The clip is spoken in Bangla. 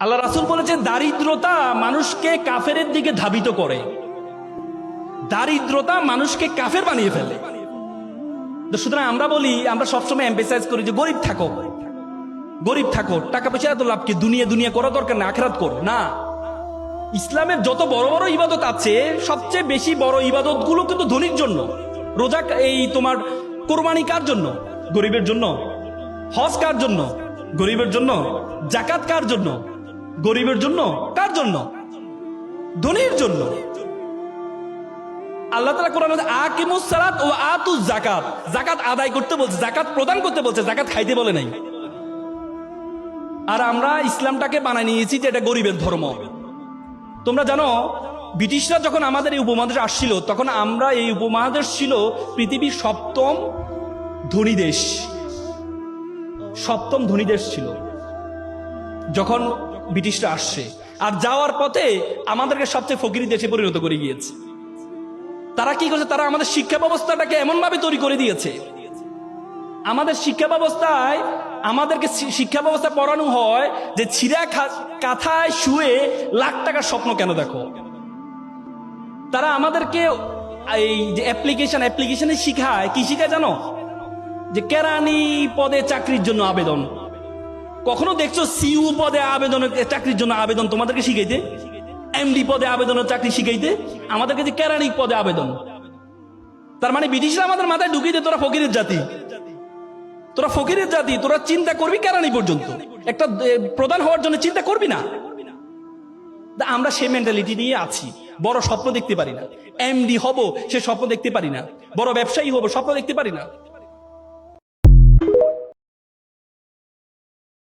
আল্লাহ রাসুল বলেছেন, দারিদ্রতা মানুষকে কাফেরের দিকে ধাবিত করে। দারিদ্রতা মানুষকে কাফের বানিয়ে ফেলে। সুতরাং আমরা বলি, আমরা সবসময় এম্পেসাইজ করি যে, গরিব থাকো। গরিব থাকো টাকা পয়সা এত লাভ কি? দুনিয়া দুনিয়া করা দরকার না, আখরাত কর। না। ইসলামের যত বড় বড় ইবাদত আছে, সবচেয়ে বেশি বড় ইবাদতগুলো কিন্তু ধনির জন্য। রোজা এই তোমার কোরবানি কার জন্য? গরিবের জন্য। হজ কার জন্য? গরিবের জন্য। জাকাত কার জন্য? গরিবের জন্য? কার জন্য? ধনির জন্য। আল্লাহ তালা কোরআন আকিমুস সালাত ও আতু জাকাত জাকাত আদায় করতে বলছে জাকাত প্রদান করতে বলছে জাকাত খাইতে বলে নাই। আর আমরা ইসলামটাকে বানাই নিয়েছি যে এটা গরিবের ধর্ম। তোমরা জানো, ব্রিটিশরা যখন আমাদের এই উপমহাদেশ আসছিল, তখন আমরা এই উপমহাদেশ ছিল পৃথিবীর সপ্তম ধনী দেশ। সপ্তম ধনী দেশ ছিল। যখন ব্রিটিশরা আসছে, আর যাওয়ার পথে আমাদেরকে সবচেয়ে ফকিরি দেশে পরিণত করে গিয়েছে। তারা কি করছে? তারা আমাদের শিক্ষা ব্যবস্থাটাকে এমন ভাবে তৈরি করে দিয়েছে। আমাদের শিক্ষা ব্যবস্থায়, আমাদেরকে শিক্ষা ব্যবস্থা পড়ানো হয় যে ছিঁড়া কাঁথায় শুয়ে লাখ টাকার স্বপ্ন কেন দেখো? তারা আমাদেরকে এই যে অ্যাপ্লিকেশন অ্যাপ্লিকেশনে শিখায়। কি শিখায় জানো? যে কেরানি পদে চাকরির জন্য আবেদন। কখনো দেখছ সিইউ পদে আবেদনের চাকরির জন্য আবেদন তোমাদেরকে শিখাইতে? এমডি পদে আবেদনের চাকরি শিখাইতে? আমাদেরকে যে কেরানি পদে আবেদন? তার মানে ব্রিটিশরা আমাদের মাথায় ঢুকিয়ে দে তোরা ফকিরের জাতি। তোরা ফকিরের জাতি, তোরা চিন্তা করবি কেরানি পর্যন্ত। একটা প্রধান হওয়ার জন্য চিন্তা করবি না। আমরা সেই মেন্টালিটি নিয়ে আছি। বড় স্বপ্ন দেখতে পারি না। এমডি হব, সে স্বপ্ন দেখতে পারি না। বড় ব্যবসায়ী হব, স্বপ্ন দেখতে পারি না।